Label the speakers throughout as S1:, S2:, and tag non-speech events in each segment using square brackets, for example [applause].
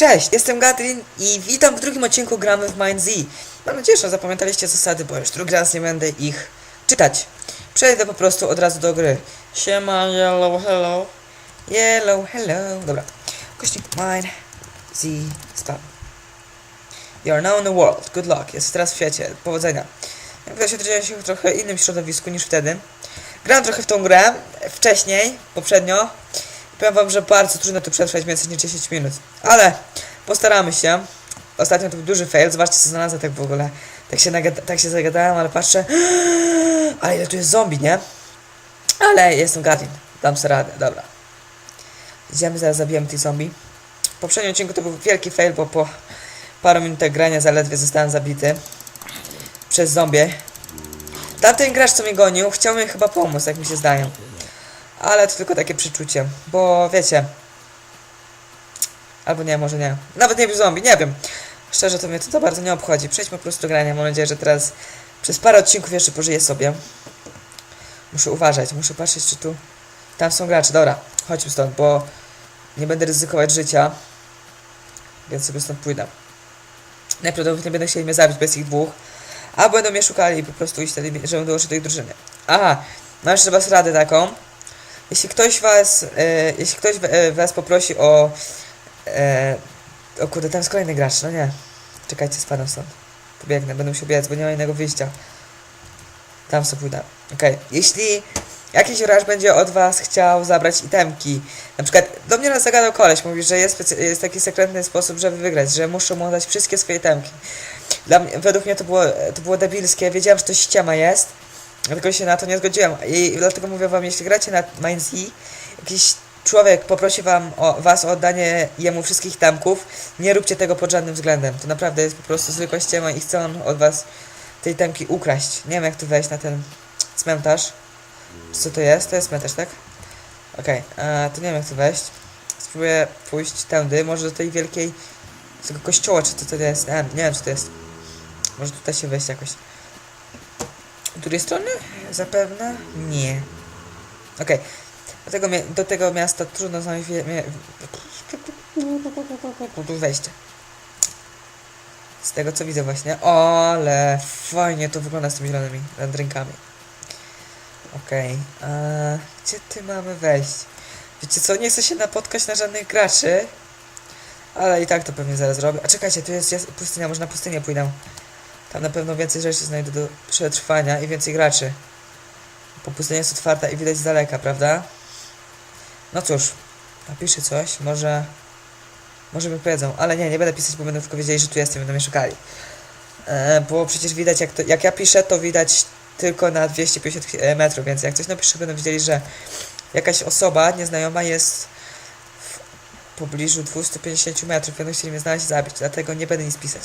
S1: Cześć, jestem Gatrin i witam w drugim odcinku Gramy w Mind Z. Mam nadzieję, że zapamiętaliście zasady, bo już drugi raz nie będę ich czytać. Przejdę po prostu od razu do gry. Siema, yellow, hello. Yellow, hello. Dobra. Kośnik Mind Z stop. You are now in the world. Good luck. Jest teraz w świecie. Powodzenia. Jak widać, odróżniam się w trochę innym środowisku niż wtedy. Grałem trochę w tą grę wcześniej, poprzednio. Powiem wam, że bardzo trudno tu przetrwać więcej niż 10 minut. Ale postaramy się. Ostatnio to był duży fail. Zobaczcie, co znalazłem tak w ogóle. Tak się, tak się zagadałem, ale patrzę. [gasps] Ale ile tu jest zombie, nie? Ale jestem Gatlin. Dam sobie radę. Dobra. Idziemy, zaraz zabijemy tych zombie. W poprzednim odcinku to był wielki fail, bo po paru minutach grania zaledwie zostałem zabity. Przez zombie. Tamten gracz, co mnie gonił, chciał mi chyba pomóc, jak mi się zdaje. Ale to tylko takie przeczucie, bo wiecie. Albo nie, może nie. Nawet nie był zombie, nie wiem. Szczerze to mnie to, to bardzo nie obchodzi. Przejdźmy po prostu do grania. Mam nadzieję, że teraz przez parę odcinków jeszcze pożyję sobie. Muszę uważać, muszę patrzeć, czy tu. Tam są gracze. Dobra, chodźmy stąd, bo nie będę ryzykować życia. Więc sobie stąd pójdę. Najprawdopodobniej będą chcieli mnie zabić bez ich dwóch. A będą mnie szukali i po prostu iść wtedy, żebym dołączył do ich drużyny. Aha, mam jeszcze was radę taką. Jeśli ktoś was, e, jeśli ktoś w- e, was poprosi o, e, o kurde, tam jest kolejny gracz, no nie. Czekajcie, spadam stąd. Pobiegnę, będę musiał biec, bo nie ma innego wyjścia. Tam sobie pójdę. Okej, jeśli jakiś gracz będzie od was chciał zabrać itemki, na przykład do mnie raz zagadał koleś, mówi, że jest, jest taki sekretny sposób, żeby wygrać, że muszą mu dać wszystkie swoje itemki. Dla mnie, według mnie to było, to było debilskie, wiedziałem, że to ściema jest, dlatego się na to nie zgodziłem. I dlatego mówię wam, jeśli gracie na E, jakiś człowiek poprosi wam o, was o oddanie jemu wszystkich tamków, nie róbcie tego pod żadnym względem. To naprawdę jest po prostu zwykła ściema i chce on od was tej tamki ukraść. Nie wiem jak tu wejść na ten cmentarz. Co to jest? To jest cmentarz, tak? Okej, okay. to nie wiem jak tu wejść. Spróbuję pójść tędy, może do tej wielkiej z tego kościoła, czy to to jest? Nie, nie wiem, czy to jest. Może tutaj się wejść jakoś. Z drugiej strony? Zapewne? Nie. Okej. Do, tego, mia- do tego miasta trudno znaleźć wejście. Z tego co widzę właśnie. O, ale fajnie to wygląda z tymi zielonymi landrynkami. Okej. Okay. Gdzie ty mamy wejść? Wiecie co, nie chcę się napotkać na żadnych graczy. Ale i tak to pewnie zaraz zrobię. A czekajcie, tu jest jas- pustynia, może na pustynię pójdę. Tam na pewno więcej rzeczy znajdę do przetrwania i więcej graczy. Pustynia jest otwarta i widać z daleka, prawda? No cóż, napiszę coś, może... Może mi powiedzą, ale nie, nie będę pisać, bo będą tylko wiedzieli, że tu jestem, będą mnie szukali. E, bo przecież widać, jak, to, jak ja piszę, to widać tylko na 250 ki- metrów, więc jak coś napiszę, będą wiedzieli, że jakaś osoba nieznajoma jest w pobliżu 250 metrów, będą chcieli mnie znaleźć i zabić, dlatego nie będę nic pisać.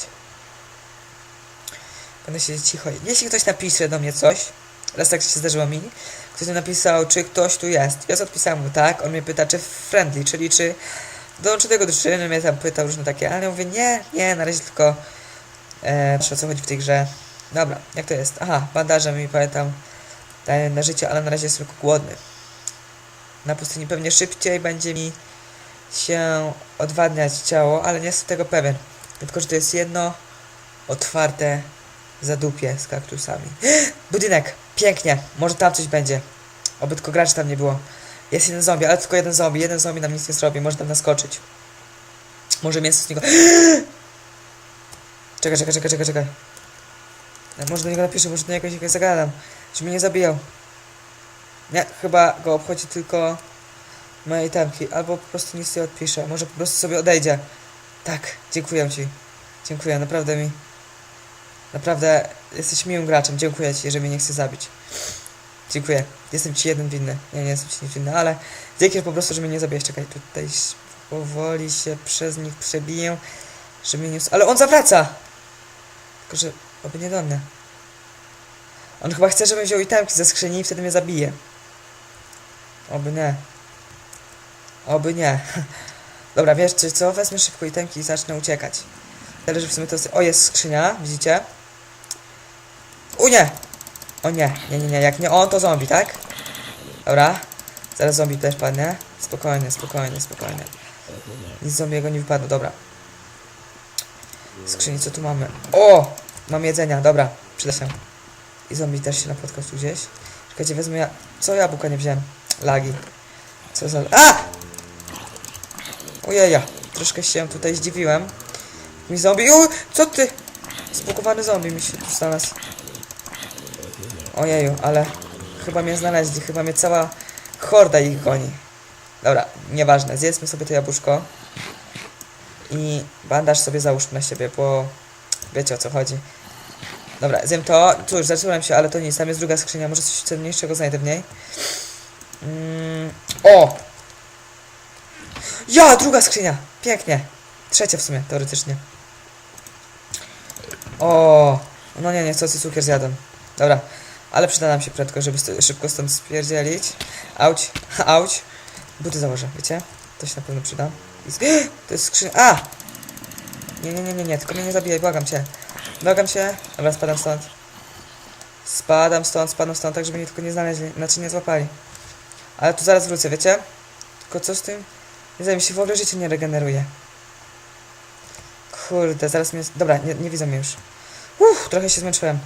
S1: Będę siedzieć cicho. Jeśli ktoś napisze do mnie coś, raz tak się zdarzyło mi, ktoś mi napisał, czy ktoś tu jest. Ja odpisałem mu tak, on mnie pyta, czy friendly, czyli czy dołączy do tego drużyny, mnie tam pytał różne takie, ale ja mówię, nie, nie, na razie tylko e, patrzę o co chodzi w tej grze. Dobra, jak to jest? Aha, bandaże mi pamiętam na życie, ale na razie jestem tylko głodny. Na pustyni pewnie szybciej będzie mi się odwadniać ciało, ale nie jestem tego pewien. Tylko, że to jest jedno otwarte zadupie z kaktusami. [gasps] Budynek! Pięknie! Może tam coś będzie. Oby tylko graczy tam nie było. Jest jeden zombie, ale tylko jeden zombie. Jeden zombie nam nic nie zrobi, może tam naskoczyć. Może mięso z niego... [gasps] Czekaj, czekaj, czekaj, czekaj, czekaj. Ja Może do niego napiszę, może do niego jakoś zagadam. Żeby mnie nie zabijał. Nie, chyba go obchodzi tylko moje itemki. Albo po prostu nic nie odpiszę. Może po prostu sobie odejdzie. Tak, dziękuję ci. Dziękuję, naprawdę mi. Naprawdę jesteś miłym graczem. Dziękuję ci, że mnie nie chce zabić. Dziękuję. Jestem ci jeden winny. Nie, nie jestem ci nic winny, ale dzięki po prostu, że mnie nie zabijesz. Czekaj, tutaj powoli się przez nich przebiję, że mnie nie... Ale on zawraca! Tylko, że oby nie do mnie. On chyba chce, żebym wziął itemki ze skrzyni i wtedy mnie zabije. Oby nie. Oby nie. [laughs] Dobra, wiesz czy co? Wezmę szybko itemki i zacznę uciekać. Tyle, że w sumie to... O, jest skrzynia, widzicie? O nie! O nie, nie, nie, nie, jak nie on, to zombie, tak? Dobra. Zaraz zombie też padnie. Spokojnie, spokojnie, spokojnie. Nic zombiego nie wypadło, dobra. Skrzyni, co tu mamy? O! Mam jedzenia, dobra, przyda się. I zombie też się napotkał tu gdzieś. Czekajcie, wezmę ja... Co jabłka nie wziąłem? Lagi. Co za... A! Ojeja, troszkę się tutaj zdziwiłem. Mi zombie... U, co ty? Spukowany zombie mi się tu znalazł. Ojeju, ale chyba mnie znaleźli, chyba mnie cała horda ich goni. Dobra, nieważne, zjedzmy sobie to jabłuszko. I bandaż sobie załóżmy na siebie, bo wiecie o co chodzi. Dobra, zjem to. Cóż, zacząłem się, ale to nic. Tam jest druga skrzynia, może coś cenniejszego znajdę w niej. Mm, o! Ja, druga skrzynia! Pięknie. Trzecia w sumie, teoretycznie. O! No nie, nie, co cukier zjadłem. Dobra, ale przyda nam się prędko, żeby szybko stąd spierdzielić. Auć, [laughs] auć. Buty założę, wiecie? To się na pewno przyda. [gasps] To jest skrzynia. A! Nie, nie, nie, nie, nie, tylko mnie nie zabijaj, błagam cię. Błagam cię. Dobra, spadam stąd. Spadam stąd, spadam stąd, tak żeby mnie tylko nie znaleźli, znaczy nie złapali. Ale tu zaraz wrócę, wiecie? Tylko co z tym? Nie mi się w ogóle życie nie regeneruje. Kurde, zaraz mnie... Dobra, nie, nie widzę mnie już. Uff, trochę się zmęczyłem.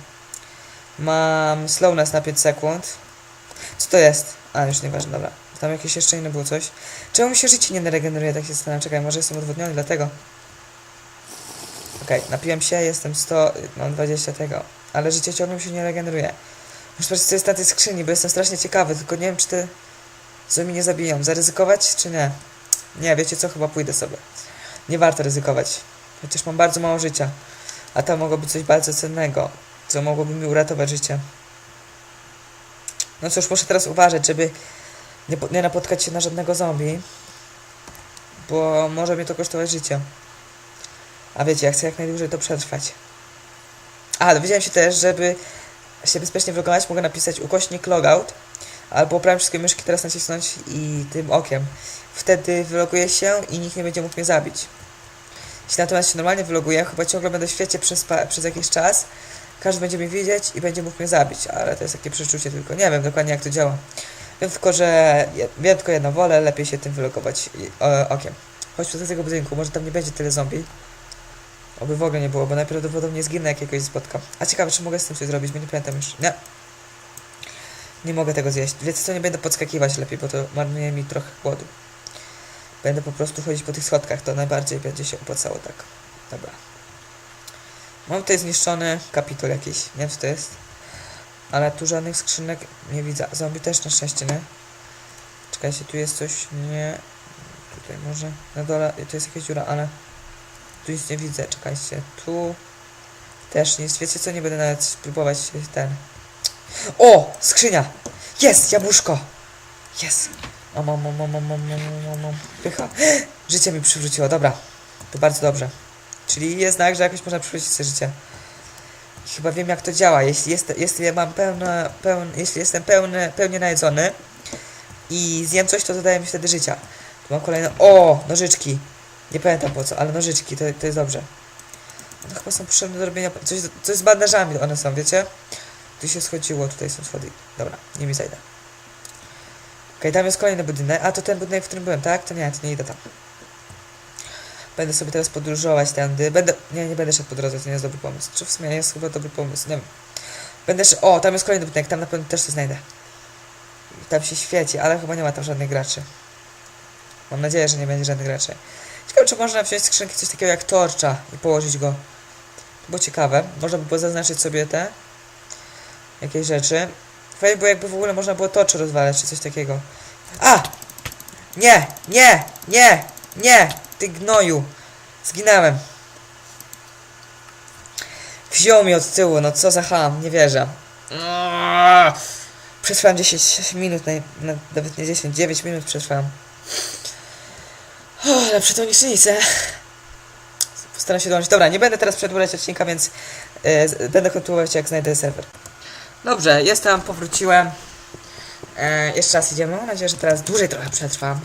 S1: Mam slowness na 5 sekund. Co to jest? A, już nieważne, dobra. Tam jakieś jeszcze inne było coś. Czemu mi się życie nie regeneruje, tak się zastanawiam. Czekaj, może jestem odwodniony, dlatego. Okej, napiłem się, jestem 100, mam 20 tego. Ale życie ciągle mi się nie regeneruje. Muszę sprawdzić, co jest na tej skrzyni, bo jestem strasznie ciekawy, tylko nie wiem, czy te co mi nie zabiją. Zaryzykować, czy nie? Nie, wiecie co? Chyba pójdę sobie. Nie warto ryzykować. Chociaż mam bardzo mało życia. A tam mogło być coś bardzo cennego, co mogłoby mi uratować życie. No cóż, muszę teraz uważać, żeby nie, nie napotkać się na żadnego zombie. Bo może mnie to kosztować życie. A wiecie, ja chcę jak najdłużej to przetrwać. A, dowiedziałem się też, żeby się bezpiecznie wylogować, mogę napisać ukośnik logout. Albo prawie wszystkie myszki teraz nacisnąć i tym okiem. Wtedy wyloguję się i nikt nie będzie mógł mnie zabić. Jeśli natomiast się normalnie wyloguję, chyba ciągle będę w świecie przez, przez jakiś czas. Każdy będzie mnie widzieć i będzie mógł mnie zabić, ale to jest takie przeczucie tylko. Nie wiem dokładnie jak to działa. Wiem tylko, że wiem tylko jedno wolę, lepiej się tym o, okiem. Chodźmy do tego budynku, może tam nie będzie tyle zombie. Oby w ogóle nie było, bo najprawdopodobniej zginę jak jakoś spotkam. A ciekawe, czy mogę z tym coś zrobić, bo nie pamiętam już. Nie. Nie mogę tego zjeść. Więc co, nie będę podskakiwać lepiej, bo to marnuje mi trochę głodu. Będę po prostu chodzić po tych schodkach, to najbardziej będzie się opłacało tak. Dobra. Mam tutaj zniszczony kapitol jakiś, nie wiem co to jest. Ale tu żadnych skrzynek nie widzę. Zombie też na szczęście nie. Czekajcie, tu jest coś, nie. Tutaj może, na dole, to jest jakaś dziura, ale tu nic nie widzę, czekajcie. Tu też nic, wiecie co, nie będę nawet spróbować ten. O! Skrzynia! Jest! Jabłuszko! Jest! O, mam, mam, mam, mam, mam, mam, mam, mam. Pycha. [gasps] Życie mi przywróciło, dobra. To bardzo dobrze. Czyli jest znak, że jakoś można przywrócić sobie życie. Chyba wiem jak to działa. Jeśli, jest, jeśli ja mam pełne, jeśli jestem pełny, pełnie najedzony i zjem coś, to dodaje mi wtedy życia. Tu mam kolejne. O! Nożyczki. Nie pamiętam po co, ale nożyczki, to, to jest dobrze. One chyba są potrzebne do robienia. Coś, coś z bandażami one są, wiecie? Tu się schodziło, tutaj są schody. Dobra, nimi zajdę. Okej, tam jest kolejny budynek. A to ten budynek, w którym byłem, tak? To nie, to nie idę tam. Będę sobie teraz podróżować tędy. Będę. Nie, nie będę szedł po drodze, to nie jest dobry pomysł. Czy w sumie jest chyba dobry pomysł? Nie wiem. Będę sz... O, tam jest kolejny budynek, tam na pewno też coś znajdę. Tam się świeci, ale chyba nie ma tam żadnych graczy. Mam nadzieję, że nie będzie żadnych graczy. Ciekawe, czy można wziąć z skrzynki coś takiego jak torcza i położyć go. To było ciekawe. Można by było zaznaczyć sobie te jakieś rzeczy. Fajnie było jakby w ogóle można było toczy rozwalać, czy coś takiego. A! Nie! Nie! Nie! Nie! Ty gnoju! Zginąłem. Wziął mi od tyłu, no co za ham, nie wierzę. Przetrwałem 10 minut, nawet nie 10, 9 minut przetrwałem. O, lepsze to niż nic. Postaram się dołączyć. Dobra, nie będę teraz przedłużać odcinka, więc z- będę kontynuować jak znajdę serwer. Dobrze, jestem, powróciłem. E, jeszcze raz idziemy. Mam nadzieję, że teraz dłużej trochę przetrwam.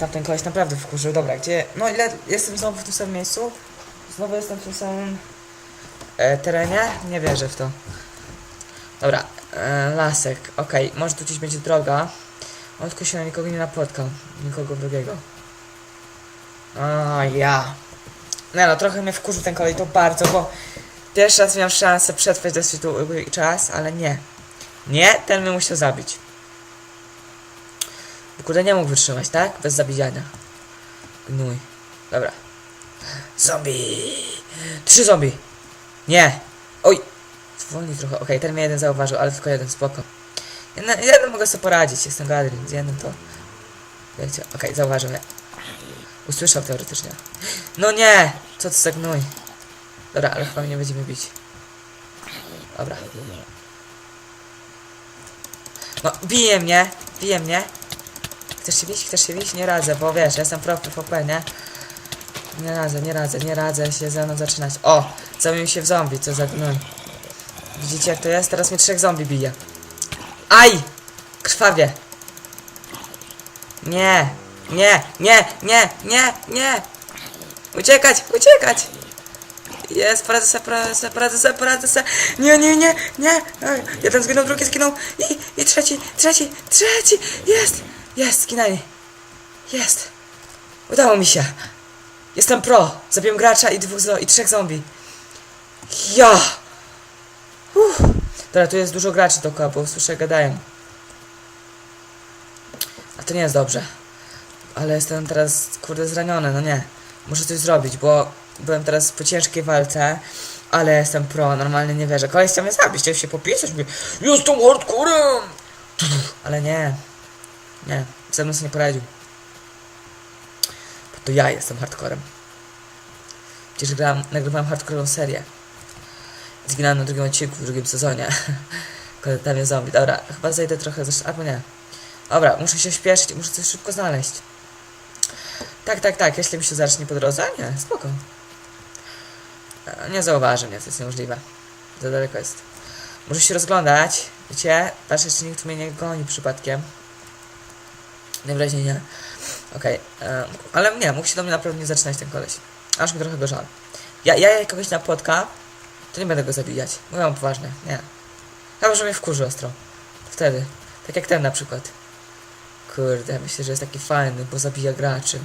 S1: Tamten koleś naprawdę wkurzył. Dobra, gdzie... No ile... Jestem znowu w tym samym miejscu? Znowu jestem w tym samym e, terenie? Nie wierzę w to. Dobra, e, lasek. Okej, może tu gdzieś będzie droga. On tylko się na nikogo nie napotkał. Nikogo drugiego. A ja. Nie no, trochę mnie wkurzył ten kolej, to bardzo, bo pierwszy raz miałem szansę przetrwać dosyć długi czas, ale nie. Nie, ten mnie musiał zabić. Kurde nie mógł wytrzymać, tak? Bez zabijania. Gnój. Dobra. Zombie! Trzy zombie! Nie! Oj! Zwolnij trochę. Okej, ten mnie jeden zauważył, ale tylko jeden, spoko. Jeden, jeden mogę sobie poradzić, jestem Gadrin, z jednym to... Wiecie, okej, zauważył mnie. Usłyszał teoretycznie. No nie! Co to za gnój? Dobra, ale chyba nie będziemy bić. Dobra. No, bije mnie! Bije mnie! Chcesz się bić? Chcesz się bić? Nie radzę, bo wiesz, ja jestem pro PvP, nie? Nie radzę, nie radzę, nie radzę się ze mną zaczynać. O! Zamienił się w zombie, co za gnój. Widzicie jak to jest? Teraz mnie trzech zombie bije. Aj! Krwawie! Nie! Nie! Nie! Nie! Nie! Nie! Uciekać! Uciekać! Jest, poradzę se, poradzę se, poradzę se, poradzę se. Nie, nie, nie, nie. Jeden zginął, drugi zginął. I, i trzeci, trzeci, trzeci. Jest, jest, zginęli. Jest. Udało mi się. Jestem pro. Zabiłem gracza i dwóch i trzech zombie. Ja. Uff. Dobra, tu jest dużo graczy dookoła, bo słyszę gadają. A to nie jest dobrze. Ale jestem teraz, kurde, zraniony, no nie. Muszę coś zrobić, bo byłem teraz po ciężkiej walce, ale jestem pro, normalnie nie wierzę. Koleś chciał mnie zabić, chciał się popisać, jestem hardcorem! Ale nie, nie, ze mną sobie nie poradził. Bo to ja jestem hardcorem. Przecież grałem, nagrywałem hardcorową serię. Zginąłem na drugim odcinku w drugim sezonie. [laughs] Tam zombie. Dobra, chyba zejdę trochę zresztą, albo nie. Dobra, muszę się śpieszyć, muszę coś szybko znaleźć. Tak, tak, tak, jeśli mi się zacznie po drodze, nie, spoko. E, Nie zauważy mnie, to jest niemożliwe. Za daleko jest. Muszę się rozglądać, wiecie, patrzeć, czy nikt mnie nie goni przypadkiem. Najwyraźniej nie. Okej, e, ale nie, mógł się do mnie naprawdę nie zaczynać ten koleś. Aż mi trochę go żal. Ja, ja kogoś na płotka, to nie będę go zabijać. Mówię wam poważnie, nie. Chyba, że mnie wkurzy ostro. Wtedy. Tak jak ten na przykład. Kurde, myślę, że jest taki fajny, bo zabija graczy.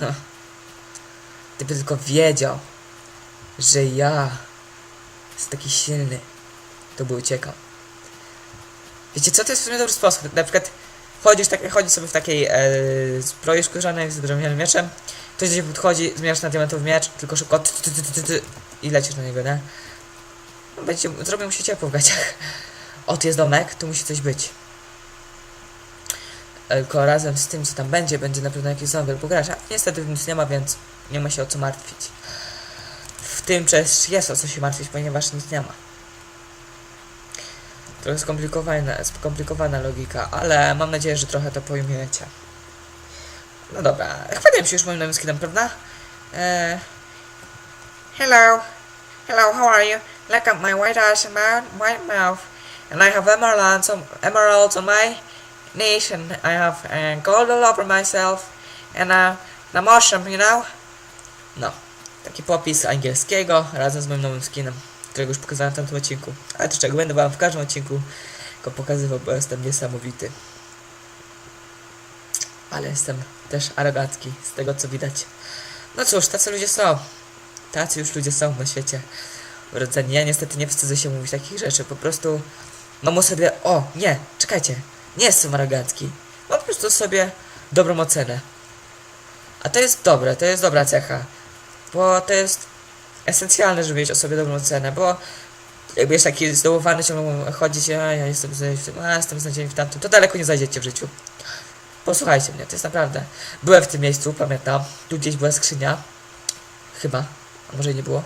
S1: [laughs] Gdyby tylko wiedział, że ja jestem taki silny, to by uciekał. Wiecie co, to jest w sumie dobry sposób. Na przykład chodzisz, tak, chodzisz sobie w takiej e, zbroi skórzanej z drewnianym mieczem, ktoś do ciebie podchodzi, zmieniasz na diamentowy miecz, tylko szybko ty, ty, ty, ty, ty, i lecisz na niego, nie? No, będzie, zrobię mu się ciepło w gaciach. [laughs] O, tu jest domek, tu musi coś być. Tylko razem z tym, co tam będzie, będzie na pewno jakiś zombie albo gracz. Niestety nic nie ma, więc nie ma się o co martwić. W tym też jest o co się martwić, ponieważ nic nie ma. Trochę skomplikowana, skomplikowana logika, ale mam nadzieję, że trochę to pojmiecie. No dobra, chwaliłem się już moim nowym prawda? Eee... Hello. Hello, how are you? Look at my white eyes and my white mouth. And I have emeralds on, emeralds on my knees and I have uh, gold all over myself. And uh, I'm awesome, you know? No, taki popis angielskiego razem z moim nowym skinem, którego już pokazałem w tamtym odcinku. Ale to czego, będę wam w każdym odcinku go pokazywał, bo jestem niesamowity. Ale jestem też arogancki, z tego co widać. No cóż, tacy ludzie są. Tacy już ludzie są na świecie urodzeni. Ja niestety nie wstydzę się mówić takich rzeczy. Po prostu mam o sobie... O, nie, czekajcie. Nie jestem arogancki. Mam po prostu sobie dobrą ocenę. A to jest dobre, to jest dobra cecha. Bo to jest esencjalne, żeby mieć o sobie dobrą ocenę, bo jakby jest taki zdołowany, ciągle chodzić, a ja jestem w tym, a jestem znadziejny w tamtym, to daleko nie zajdziecie w życiu. Posłuchajcie mnie, to jest naprawdę... Byłem w tym miejscu, pamiętam. Tu gdzieś była skrzynia. Chyba. A może nie było?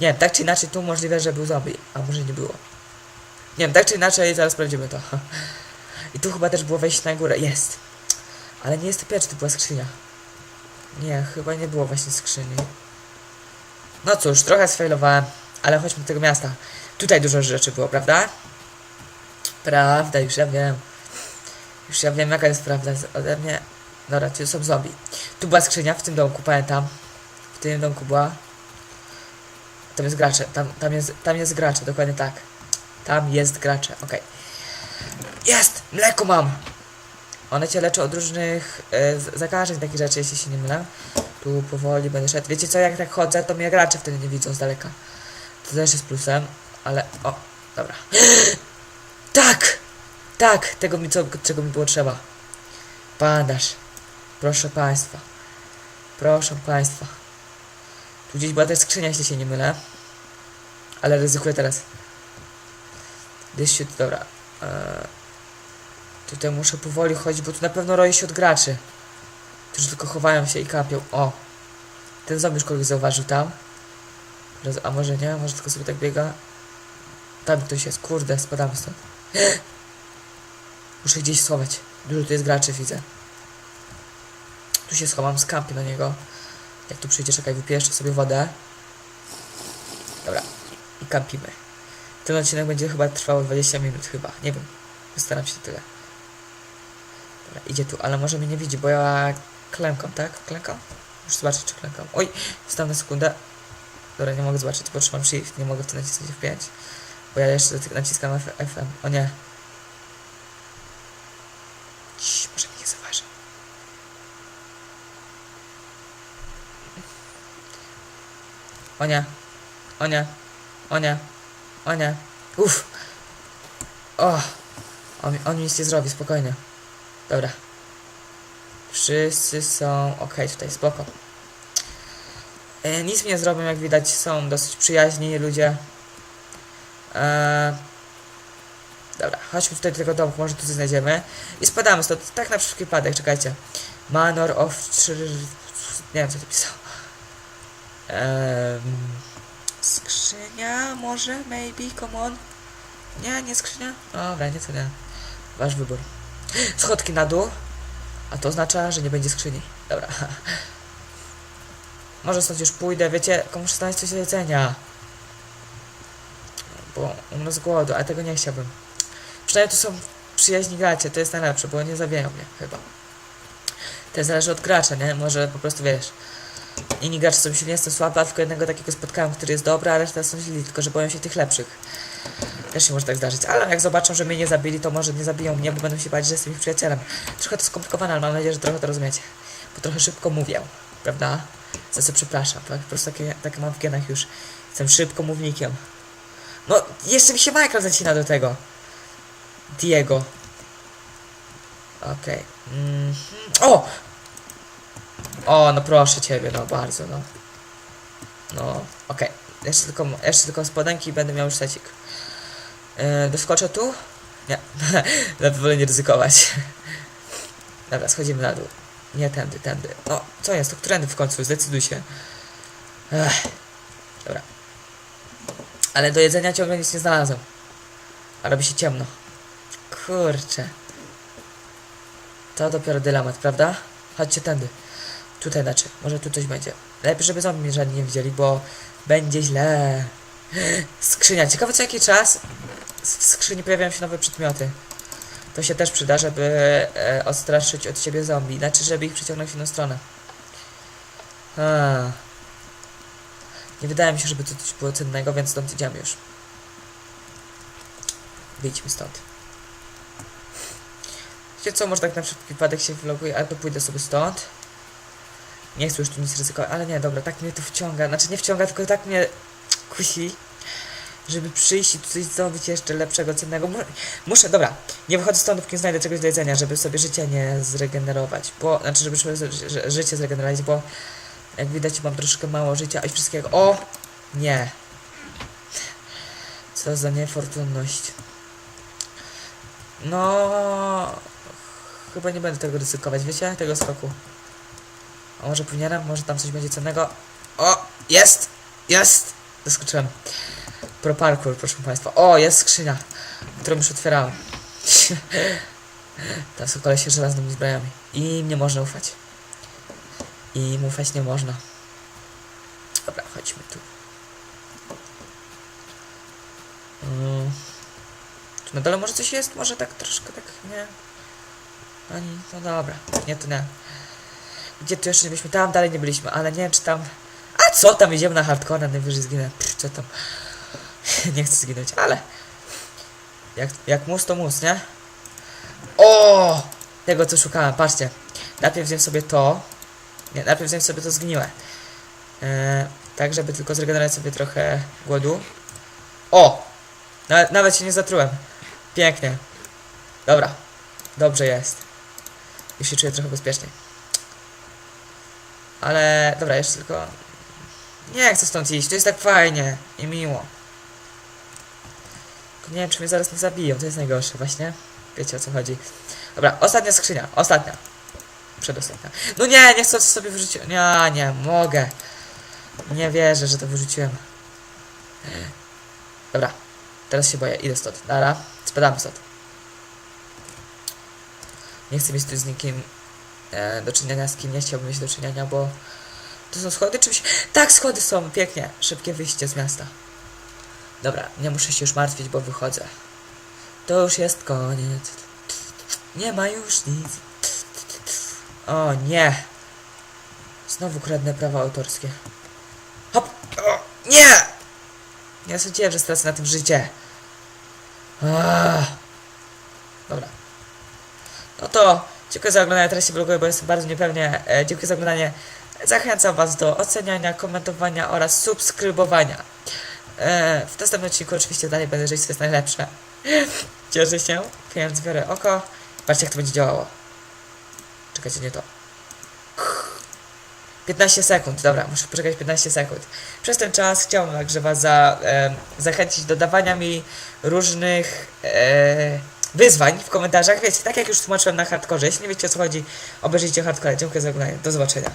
S1: Nie wiem, tak czy inaczej tu możliwe, że był zombie, a może nie było. Nie wiem, tak czy inaczej zaraz sprawdzimy to. [laughs] I tu chyba też było wejście na górę. Jest. Ale nie jestem pewien, czy to była skrzynia. Nie, chyba nie było właśnie skrzyni. No cóż, trochę sfailowałem, ale chodźmy do tego miasta. Tutaj dużo rzeczy było, prawda? Prawda, już ja wiem. Już ja wiem, jaka jest prawda ode mnie. Dobra, tu są zombie. Tu była skrzynia w tym domku, pamiętam. W tym domku była. Tam jest gracze, tam, tam, jest, tam jest gracze, dokładnie tak. Tam jest gracze, okej. Jest! Mleko mam! One cię leczą od różnych z- zakażeń, takich rzeczy, jeśli się nie mylę. Tu powoli będę szedł. Wiecie co, jak tak chodzę, to mnie gracze wtedy nie widzą z daleka. To też jest plusem, ale... O, dobra. [gasps] Tak! Tak! Tego mi, co, czego mi było trzeba. Bandaż. Proszę państwa. Proszę państwa. Tu gdzieś była też skrzynia, jeśli się nie mylę. Ale ryzykuję teraz. Się... Dobra. Eee, tutaj muszę powoli chodzić, bo tu na pewno roi się od graczy. Którzy tylko chowają się i kapią. O! Ten zombie już kogoś zauważył tam. A może nie? Może tylko sobie tak biega? Tam ktoś jest. Kurde, spadamy stąd. [gasps] Muszę gdzieś schować. Dużo tu jest graczy, widzę. Tu się schowam, skampię na niego. Jak tu przyjdzie, czekaj, wypieszczę sobie wodę. Dobra. I kampimy. Ten odcinek będzie chyba trwał 20 minut chyba. Nie wiem. Postaram się tyle. Dobra, idzie tu, ale może mnie nie widzi, bo ja klękam, tak? Klękam? Muszę zobaczyć, czy klękam. Oj, wstałem na sekundę. Dobra, nie mogę zobaczyć, bo trzymam shift, nie mogę w tym nacisnąć F5. Bo ja jeszcze naciskam F FM. O nie. Cii, może mnie nie zauważy. O nie. O nie. O nie. O nie. Uff. O. On, on mi nic nie zrobi, spokojnie. Dobra. Wszyscy są ok tutaj, spoko. E, nic mi nie zrobią, jak widać, są dosyć przyjaźni ludzie. E, dobra, chodźmy tutaj do tego domku, może tu coś znajdziemy. I spadamy stąd, tak na wszelki wypadek, czekajcie. Manor of... Nie wiem, co to pisał. Em, skrzynia, może, maybe, come on. Nie, nie skrzynia? Dobra, nie, to nie. Wasz wybór. Schodki na dół. A to oznacza, że nie będzie skrzyni. Dobra. [laughs] Może stąd już pójdę, wiecie, komuś znaleźć coś do jedzenia. Bo umrę z głodu, ale tego nie chciałbym. Przynajmniej tu są przyjaźni gracze, to jest najlepsze, bo nie zawijają mnie chyba. To zależy od gracza, nie? Może po prostu wiesz. Inni gracze są silni, jestem słaby, a tylko jednego takiego spotkałem, który jest dobry, a reszta są źli, tylko że boją się tych lepszych. Też się może tak zdarzyć, ale jak zobaczą, że mnie nie zabili, to może nie zabiją mnie, bo będą się bać, że jestem ich przyjacielem. Trochę to skomplikowane, ale mam nadzieję, że trochę to rozumiecie. Bo trochę szybko mówię, prawda? Za co przepraszam, tak? Po prostu takie, takie mam w genach już. Jestem szybko mównikiem. No, jeszcze mi się Minecraft zacina do tego. Diego. Okej. Mhm. O! O, no proszę ciebie, no bardzo, no. No, okej. Jeszcze tylko, jeszcze tylko spodenki i będę miał już secik. Yy, doskoczę tu? Nie. [laughs] Lepiej wolę nie ryzykować. Dobra, schodzimy na dół. Nie tędy, tędy. No, co jest? To którędy w końcu? Zdecyduj się. Ech. Dobra. Ale do jedzenia ciągle nic nie znalazłem. A robi się ciemno. Kurczę. To dopiero dylemat, prawda? Chodźcie tędy. Tutaj znaczy. Może tu coś będzie. Lepiej, żeby zombie mnie żadni nie widzieli, bo będzie źle. [gasps] Skrzynia. Ciekawe co jaki czas w skrzyni pojawiają się nowe przedmioty. To się też przyda, żeby e, odstraszyć od siebie zombie. Znaczy, żeby ich przyciągnąć w inną stronę. A. Nie wydaje mi się, żeby tu coś było cennego, więc stąd idziemy już. Wyjdźmy stąd. Wiecie co, może tak na wszelki wypadek się vloguję, albo pójdę sobie stąd. Nie chcę już tu nic ryzykować, ale nie, dobra, tak mnie to wciąga. Znaczy nie wciąga, tylko tak mnie kusi, żeby przyjść i coś zrobić jeszcze lepszego, cennego. Mu- Muszę, dobra, nie wychodzę stąd, nie znajdę czegoś do jedzenia, żeby sobie życie nie zregenerować, bo, znaczy, żeby sobie ży- ży- życie zregenerować, bo jak widać mam troszkę mało życia i wszystkiego. O! Nie. Co za niefortunność. No... Chyba nie będę tego ryzykować, wiecie? Tego skoku. A może powinienem? Może tam coś będzie cennego? O! Jest! Jest! Zaskoczyłem. Pro parkour, proszę państwa. O, jest skrzynia, którą już otwierałem. [laughs] Tam są kolesie żelaznymi zbrojami. I nie można ufać. I im ufać nie można. Dobra, chodźmy tu. Mm. Tu na dole może coś jest? Może tak troszkę tak, nie? Ani, no dobra. Nie, to nie. Gdzie tu jeszcze nie byliśmy? Tam dalej nie byliśmy, ale nie wiem czy tam... A co tam, idziemy na hardcore, najwyżej zginę. Pff, co tam? [laughs] nie chcę zginąć, ale... Jak, jak mus to mus, nie? O! Tego co szukałem, patrzcie. Najpierw wziąłem sobie to. Nie, najpierw zjem sobie to zgniłe. E, tak, żeby tylko zregenerować sobie trochę głodu. O! Nawet się nie zatrułem. Pięknie. Dobra. Dobrze jest. Już się czuję trochę bezpiecznie. Ale, dobra, jeszcze tylko... Nie chcę stąd iść, to jest tak fajnie i miło. Tylko nie wiem, czy mnie zaraz nie zabiją, to jest najgorsze właśnie. Wiecie o co chodzi. Dobra, ostatnia skrzynia, ostatnia. Przedostatnia. No nie, nie chcę sobie wyrzucić. Nie, nie, mogę. Nie wierzę, że to wyrzuciłem. Dobra, teraz się boję, idę stąd. Dobra, spadamy stąd. Nie chcę mieć tu z nikim e, do czynienia, z kim nie chciałbym mieć do czynienia, bo to są schody czymś... Tak, schody są, pięknie. Szybkie wyjście z miasta. Dobra, nie muszę się już martwić, bo wychodzę. To już jest koniec. Nie ma już nic. O nie. Znowu kradnę prawa autorskie. Hop! O, nie! Nie sądziłem, że stracę na tym życie. Ah. Dobra. No to dziękuję za oglądanie treści vlogowej, bo jestem bardzo niepewnie. E, dziękuję za oglądanie. Zachęcam Was do oceniania, komentowania oraz subskrybowania. E, w następnym odcinku oczywiście dalej będę żyć, co jest najlepsze. Cieszę się, pieniądz biorę oko. Patrzcie jak to będzie działało. Czekajcie, nie to. 15 sekund, dobra, muszę poczekać 15 sekund. Przez ten czas chciałbym także Was za, e, zachęcić do dawania mi różnych e, wyzwań w komentarzach. Wiecie, tak jak już tłumaczyłem na hardkorze. Jeśli nie wiecie o co chodzi, obejrzyjcie hardcore. Dziękuję za oglądanie. Do zobaczenia.